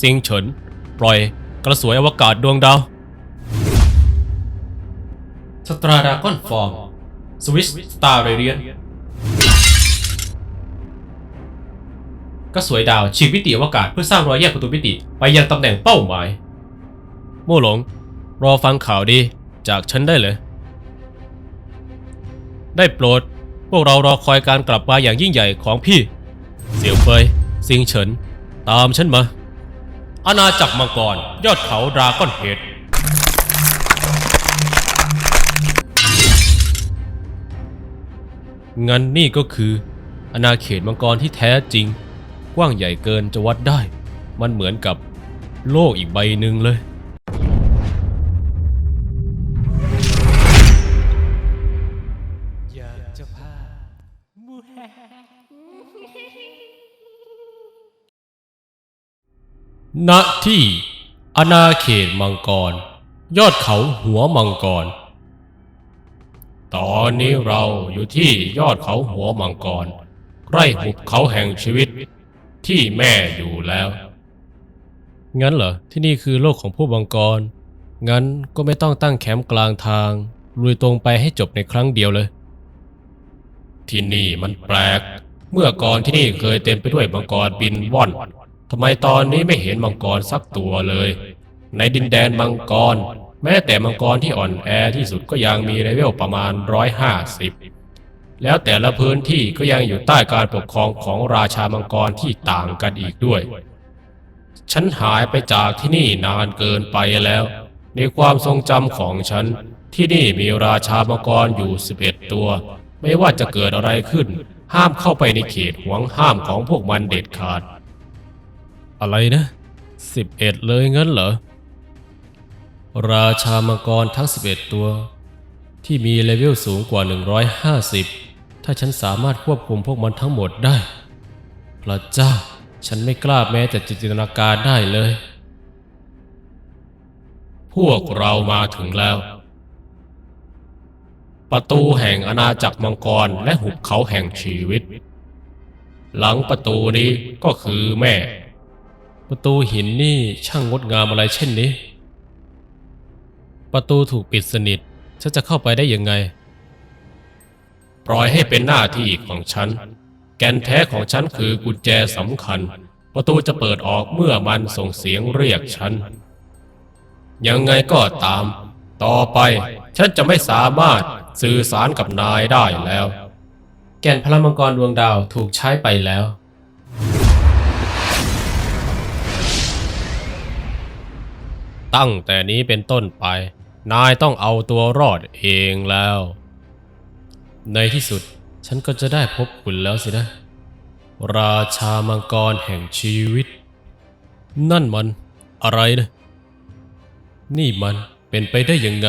ซิงเฉิน ปล่อยกระสวยอวกาศดวงดาว สตราดากอนฟอร์ม สวิสสตาร์เรเดียนกระสวยดาวฉีกมิติอวกาศเพื่อสร้างรอยแยกประตูมิติไปยังตำแหน่งเป้าหมายมู่หลง รอฟังข่าวดีจากฉันได้เลย ได้โปรด พวกเรารอคอยการกลับมาอย่างยิ่งใหญ่ของพี่ เสี่ยวเฟยซิงเฉิน ตามฉันมา อาณาจักรมังกร ยอดเขาดราก้อนเฮดงั้นนี่ก็คืออาณาเขตมังกรที่แท้จริง กว้างใหญ่เกินจะวัดได้ มันเหมือนกับโลกอีกใบหนึ่งเลย อยากจะพา ณที่อาณาเขตมังกร ยอดเขาหัวมังกร ตอนนี้เราอยู่ที่ยอดเขาหัวมังกร ใกล้หุบเขาแห่งชีวิต ที่แม่อยู่แล้ว งั้นเหรอ ที่นี่คือโลกของผู้มังกร งั้นก็ไม่ต้องตั้งแคมป์กลางทาง ลุยตรงไปให้จบในครั้งเดียวเลย ที่นี่มันแปลก เมื่อก่อนที่นี่เคยเต็มไปด้วยมังกรบินว่อน ทำไมตอนนี้ไม่เห็นมังกรสักตัวเลย ในดินแดนมังกร แม้แต่มังกรที่อ่อนแอที่สุดก็ยังมีเลเวลประมาณ 150 แล้วแต่ละพื้นที่ก็ยังอยู่ใต้การปกครองของราชามังกรที่ต่างกันอีกด้วย ฉันหายไปจากที่นี่นานเกินไปแล้ว ในความทรงจำของฉัน ที่นี่มีราชามังกรอยู่ 11 ตัว ไม่ว่าจะเกิดอะไรขึ้น ห้ามเข้าไปในเขตห่วงห้ามของพวกมันเด็ดขาด อะไรนะสิบเอ็ดเลยงั้นเหรอ ราชามังกรทั้ง11ตัว ที่มีเลเวลสูงกว่า 150 ถ้าฉันสามารถควบคุมพวกมันทั้งหมดได้ พระเจ้า ฉันไม่กล้าแม้แต่จินตนาการได้เลย พวกเรามาถึงแล้ว ประตูแห่งอาณาจักรมังกรและหุบเขาแห่งชีวิต หลังประตูนี้ก็คือแม่ ประตูหินนี่ช่างงดงามอะไรเช่นนี้ ประตูถูกปิดสนิท ฉันจะเข้าไปได้ยังไง ปล่อยให้เป็นหน้าที่ของฉัน แกนแท้ของฉันคือกุญแจสำคัญ ประตูจะเปิดออกเมื่อมันส่งเสียงเรียกฉัน ยังไงก็ตาม ต่อไปฉันจะไม่สามารถสื่อสารกับนายได้แล้ว แก่นพลังมังกรดวงดาวถูกใช้ไปแล้ว ตั้งแต่นี้เป็นต้นไป นายต้องเอาตัวรอดเองแล้ว ในที่สุดฉันก็จะได้พบคุณแล้วสินะ ราชามังกรแห่งชีวิต นั่นมันอะไรนะ นี่มันเป็นไปได้ยังไง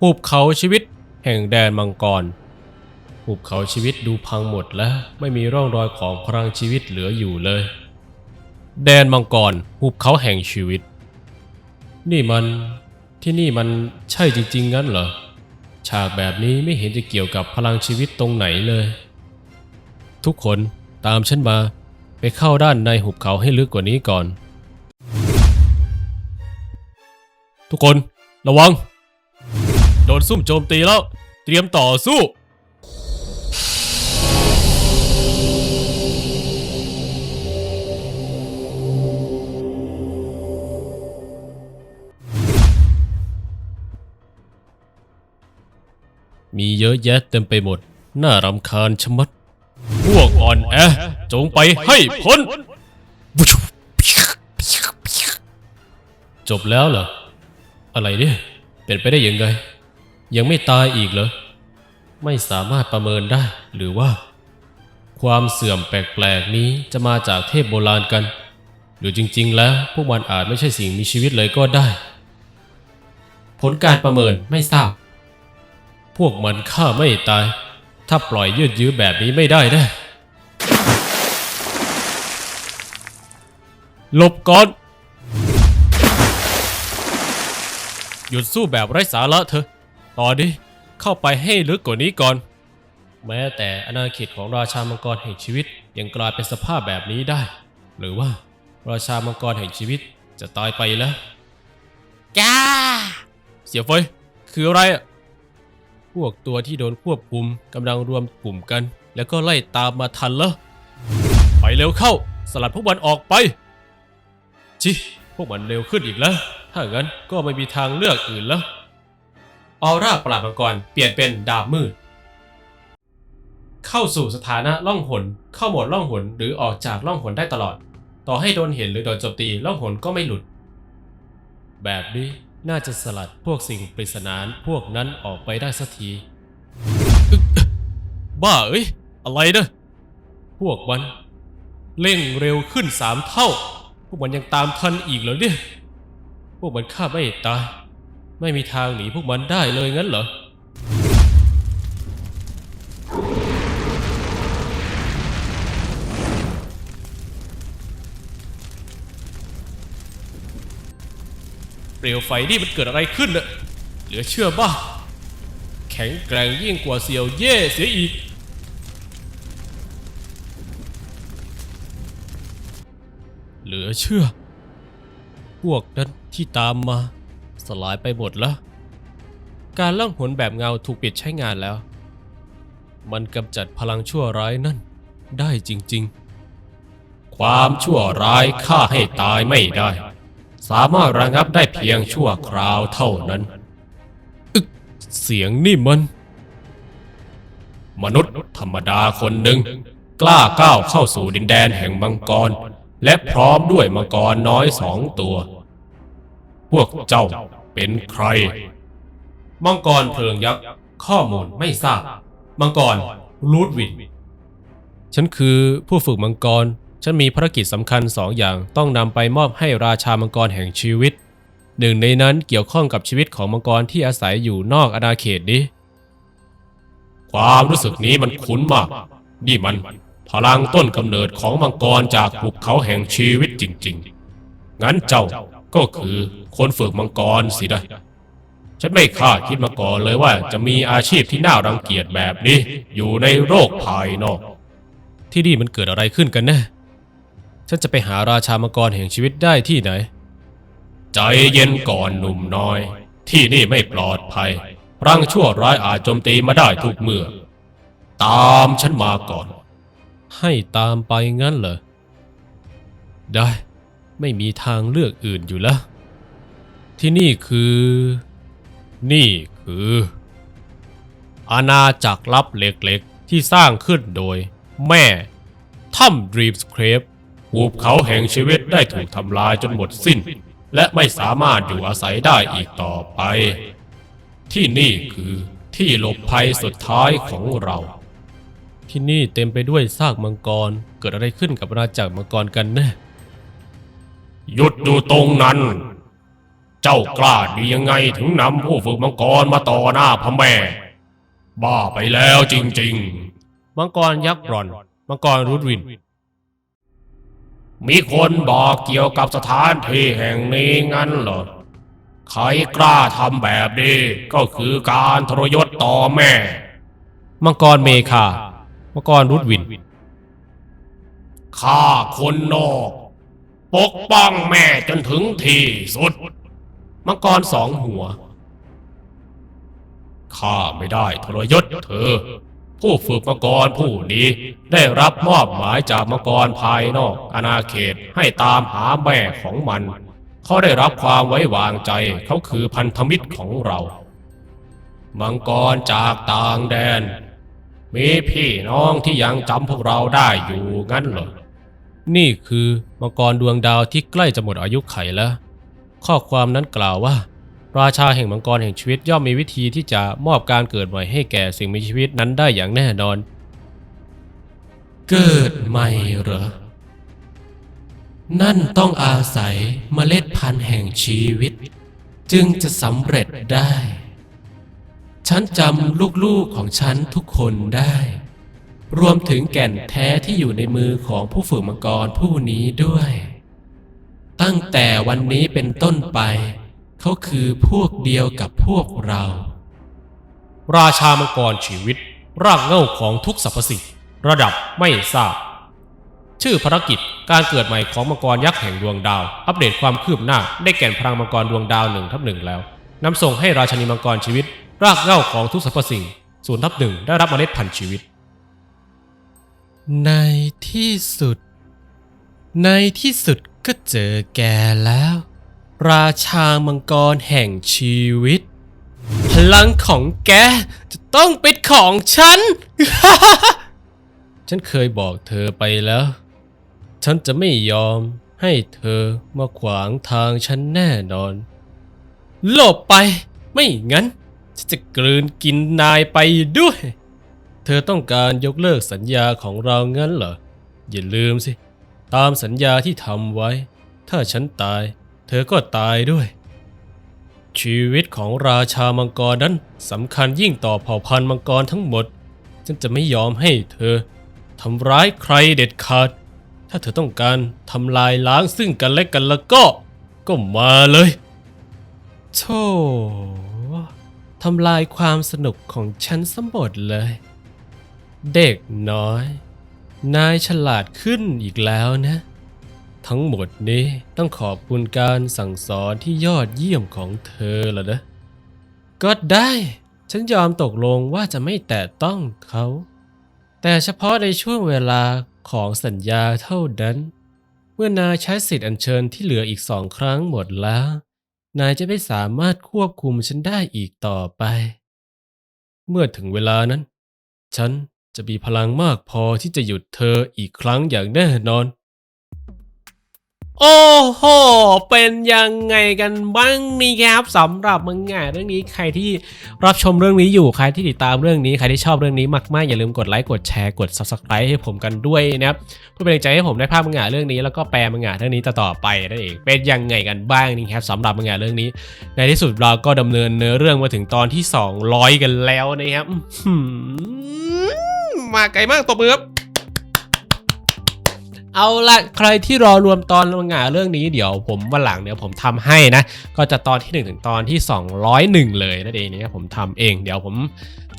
หุบเขาชีวิตแห่งแดนมังกร หุบเขาชีวิตดูพังหมดแล้วไม่มีร่องรอยของพลังชีวิตเหลืออยู่เลย แดนมังกร หุบเขาแห่งชีวิต นี่มันที่นี่มันใช่จริง ๆ งั้นเหรอ ฉากแบบนี้ไม่เห็นจะเกี่ยวกับพลังชีวิตตรงไหนเลย ทุกคนตามฉันมาไปเข้าด้านในหุบเขาให้ลึกกว่านี้ก่อน ทุกคนระวัง โดนซุ่มโจมตีแล้ว เตรียมต่อสู้ มีเยอะแยะเต็มไปหมด น่ารำคาญชะมัด พวกอ่อนแอ จงไปให้พ้น จบแล้วเหรอ อะไรเนี่ย เป็นไปได้ยังไง ยังไม่ตายอีกเหรอ ไม่สามารถประเมินได้ หรือว่า ความเสื่อมแปลกๆนี้จะมาจากเทพโบราณกัน หรือจริง ๆ แล้วพวกมันอาจไม่ใช่สิ่งมีชีวิตเลยก็ได้ ผลการประเมินไม่ทราบ พวกมันฆ่าไม่ตาย ถ้าปล่อยยืดยื้อแบบนี้ไม่ได้แน่หลบก่อน หยุดสู้แบบไร้สาระเถอะ ตอนนี้เข้าไปให้ลึกกว่านี้ก่อน แม้แต่อาณาเขตของราชามังกรแห่งชีวิตยังกลายเป็นสภาพแบบนี้ได้ หรือว่า ราชามังกรแห่งชีวิตจะตายไปแล้ว จ้า เสียไฟคืออะไรอะ พวกตัวที่โดนควบคุมกำลังรวมกลุ่มกัน แล้วก็ไล่ตามมาทันแล้วไปเร็วเข้า สลัดพวกมันออกไปชิพวกมันเร็วขึ้นอีกแล้ว ถ้างั้นก็ไม่มีทางเลือกอื่นแล้ว ออร่าปราบมังกรเปลี่ยนเป็นดาบมืด เข้าสู่สถานะล่องหน เข้าโหมดล่องหนหรือออกจากล่องหนได้ตลอด ต่อให้โดนเห็นหรือโดนโจมตีล่องหนก็ไม่หลุด แบบนี้ น่าจะสลัดพวกสิ่งปริศนาพวกนั้นออกไปได้สักทีอึ๊กบ้าเอ้ย อะไรเนอะพวกมัน เร่งเร็วขึ้นสามเท่า พวกมันยังตามทันอีกเหรอเนี่ย พวกมันฆ่าไม่ตาย ไม่มีทางหนีพวกมันได้เลยงั้นเหรอ เปลวไฟนี่มันเกิดอะไรขึ้นเน่ะเหลือเชื่อบ้าแข็งแกร่งยิ่งกว่าเสี่ยวเย่เสียอีก เหลือเชื่อ พวกนั้นที่ตามมา สลายไปหมดแล้ว การล่องหนแบบเงาถูกปิดใช้งานแล้ว มันกำจัดพลังชั่วร้ายนั่นได้จริง ๆ ความชั่วร้ายฆ่าให้ตายไม่ได้ สามารถระงับได้เพียงชั่วคราวเท่านั้น อึกเสียงนี่มัน มนุษย์ธรรมดาคนหนึ่ง กล้าก้าวเข้าสู่ดินแดนแห่งมังกร และพร้อมด้วยมังกรน้อยสองตัว พวกเจ้าเป็นใคร มังกรเพลิงยักษ์ข้อมูลไม่ทราบ มังกรรูดวินฉันคือผู้ฝึกมังกร ฉันมีภารกิจสำคัญสองอย่างต้องนำไปมอบให้ราชามังกรแห่งชีวิต หนึ่งในนั้นเกี่ยวข้องกับชีวิตของมังกรที่อาศัยอยู่นอกอาณาเขตนี้ ความรู้สึกนี้มันคุ้นมาก นี่มัน พลังต้นกำเนิดของมังกรจากภูเขาแห่งชีวิตจริง ๆ งั้นเจ้าก็คือคนฝึกมังกรสินะฉันไม่คาดคิดมาก่อนเลยว่าจะมีอาชีพที่น่ารังเกียจแบบนี้ อยู่ในโลกภายนอก ที่นี่มันเกิดอะไรขึ้นกันแน่ ฉันจะไปหาราชามังกรแห่งชีวิตได้ที่ไหน ใจเย็นก่อนหนุ่มน้อย ที่นี่ไม่ปลอดภัยรังชั่วร้ายอาจโจมตีมาได้ทุกเมื่อ ตามฉันมาก่อน ให้ตามไปงั้นเหรอ ได้ ไม่มีทางเลือกอื่นอยู่แล้ว ที่นี่คือ นี่คือ อาณาจักรลับเล็กๆ ที่สร้างขึ้นโดย แม่ถ้ำดรีมสเครป ภูเขาแห่งชีวิตได้ถูกทำลายจนหมดสิ้น และไม่สามารถอยู่อาศัยได้อีกต่อไป ที่นี่คือที่หลบภัยสุดท้ายของเรา ที่นี่เต็มไปด้วยซากมังกร เกิดอะไรขึ้นกับอาณาจักรมังกรกันแน่หยุดอยู่ตรงนั้น เจ้ากล้าดียังไงถึงนำผู้ฝึกมังกรมาต่อหน้าพระแม่ บ้าไปแล้วจริงๆ มังกรยักษ์บรอน มังกรรูดวิน มีคนบอกเกี่ยวกับสถานที่แห่งนี้งั้นเหรอ ใครกล้าทำแบบนี้ก็คือการทรยศต่อแม่ มังกรเมคามังกรรูดวินข้าคนนอก ปกป้องแม่จนถึงที่สุด มังกรสองหัว ข้าไม่ได้ทรยศเธอ ผู้ฝึกมังกรผู้นี้ได้รับมอบหมายจากมังกรภายนอกอาณาเขตให้ตามหาแม่ของมัน เขาได้รับความไว้วางใจเขาคือพันธมิตรของเรา มังกรจากต่างแดน มีพี่น้องที่ยังจำพวกเราได้อยู่งั้นเหรอ นี่คือมังกรดวงดาวที่ใกล้จะหมดอายุไขแล้ว ข้อความนั้นกล่าวว่า ราชาแห่งมังกรแห่งชีวิตย่อมมีวิธีที่จะมอบการเกิดใหม่ให้แก่สิ่งมีชีวิตนั้นได้อย่างแน่นอน เกิดใหม่เหรอ นั่นต้องอาศัยเมล็ดพันธุ์แห่งชีวิต จึงจะสำเร็จได้ ฉันจำลูกๆของฉันทุกคนได้ รวมถึงแก่นแท้ที่อยู่ในมือของผู้ฝึกมังกรผู้นี้ด้วย ตั้งแต่วันนี้เป็นต้นไป เขาคือพวกเดียวกับพวกเรา ราชามังกรชีวิต รากเหง้าของทุกสรรพสิ่งระดับไม่ทราบ ชื่อภารกิจการเกิดใหม่ของมังกรยักษ์แห่งดวงดาว อัปเดตความคืบหน้า ได้แก่นพลังมังกรดวงดาวหนึ่งทับหนึ่งแล้วนำส่งให้ราชนีมังกรชีวิต รากเหง้าของทุกสรรพสิ่งศูนย์ทับหนึ่งได้รับเมล็ดพันธุ์ชีวิต ในที่สุด ในที่สุดก็เจอแกแล้ว ราชามังกรแห่งชีวิต พลังของแกจะต้องเป็นของฉัน ฉันเคยบอกเธอไปแล้ว ฉันจะไม่ยอมให้เธอมาขวางทางฉันแน่นอน หลบไปไม่งั้นฉันจะกลืนกินนายไปด้วย เธอต้องการยกเลิกสัญญาของเรางั้นเหรอ อย่าลืมสิ ตามสัญญาที่ทำไว้ ถ้าฉันตาย เธอก็ตายด้วย ชีวิตของราชามังกรนั้นสำคัญยิ่งต่อเผ่าพันธุ์มังกรทั้งหมด ฉันจะไม่ยอมให้เธอทำร้ายใครเด็ดขาด ถ้าเธอต้องการทำลายล้างซึ่งกันและกันแล้วก็ ก็มาเลยโธ่ทำลายความสนุกของฉันสมบดเลย เด็กน้อย นายฉลาดขึ้นอีกแล้วนะ ทั้งหมดนี้ต้องขอบคุณการสั่งสอนที่ยอดเยี่ยมของเธอละนะ ก็ได้ ฉันยอมตกลงว่าจะไม่แตะต้องเขา แต่เฉพาะในช่วงเวลาของสัญญาเท่านั้น เมื่อนายใช้สิทธิ์อัญเชิญที่เหลืออีกสองครั้งหมดแล้ว นายจะไม่สามารถควบคุมฉันได้อีกต่อไป เมื่อถึงเวลานั้น ฉันจะมีพลังมากพอที่จะหยุดเธออีกครั้งอย่างแน่นอน โอ้โห เป็นยังไงกันบ้างนี่ครับสำหรับมังงะเรื่องนี้ใครที่รับชมเรื่องนี้อยู่ใครที่ติดตามเรื่องนี้ใครที่ชอบเรื่องนี้มากๆอย่าลืมกดไลค์กดแชร์กด subscribe ให้ผมกันด้วยนะครับเพื่อเป็นกำลังใจให้ผมได้ภาพมังงะเรื่องนี้แล้วก็แปลมังงะเรื่องนี้ต่อๆไปนั่นเองเป็นยังไงกันบ้างนี่ครับสำหรับมังงะเรื่องนี้ ในที่สุดเราก็ดำเนินเนื้อเรื่องมาถึงตอนที่ 200 กันแล้วนะครับมาไกลมากตบมือครับ เอาละใครที่รอรวมตอนงงะเรื่องนี้เดี๋ยวผมวันหลังเดี๋ยวผมทำให้นะ ก็จะตอนที่ 1 ถึงตอนที่ 201 เลยนั่นเองนะครับผมทำเอง เดี๋ยวผม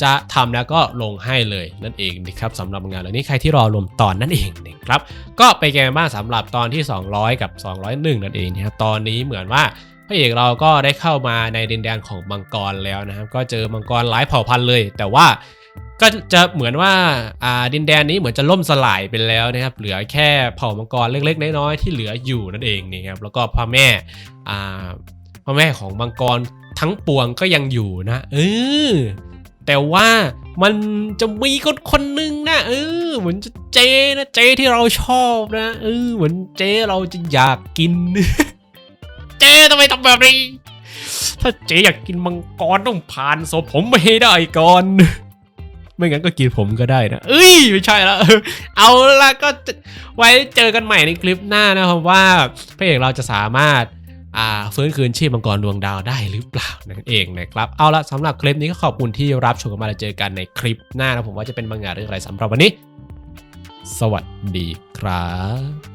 จะทำแล้วก็ลงให้เลยนั่นเองนะครับสำหรับงานเรื่องนี้ใครที่รอรวมตอนนั่นเองนะครับก็ไปแกนบ้างสำหรับตอนที่ 200 กับ 201 นั่นเองนะครับตอนนี้เหมือนว่าพระเอกเราก็ได้เข้ามาในดินแดนของมังกรแล้วนะครับ ก็เจอมังกรหลายเผ่าพันธุ์เลย แต่ว่า ก็จะเหมือนว่าอ่าดินแดนนี้เหมือนจะล่มสลายไปแล้วนะครับ เหลือแค่เผ่ามังกรเล็กๆน้อยๆที่เหลืออยู่นั่นเองนี่ครับแล้วก็พ่อแม่อ่าพ่อแม่ของมังกรทั้งปวงก็ยังอยู่นะเออแต่ว่ามันจะมีคนคนหนึ่งนะเออเหมือนจะเจนะเจที่เราชอบนะเออเหมือนเจเราจะอยากกิน เจทำไมทำแบบนี้ ถ้าเจอยากกินมังกรต้องผ่านศพผมไปให้ได้ก่อน ไม่งั้นก็กินผมก็ได้นะเอ้ยไม่ใช่แล้วเอาละก็ไว้เจอกันใหม่ในคลิปหน้านะครับว่าพระเอกเราจะสามารถฟื้นคืนชีพมังกรดวงดาวได้หรือเปล่านั่นเองนะครับเอาละสำหรับคลิปนี้ก็ขอบคุณที่รับชมกันมาแล้วเจอกันในคลิปหน้านะผมว่าจะเป็นมังอย่างเรื่องอะไรสำหรับวันนี้ สวัสดีครับ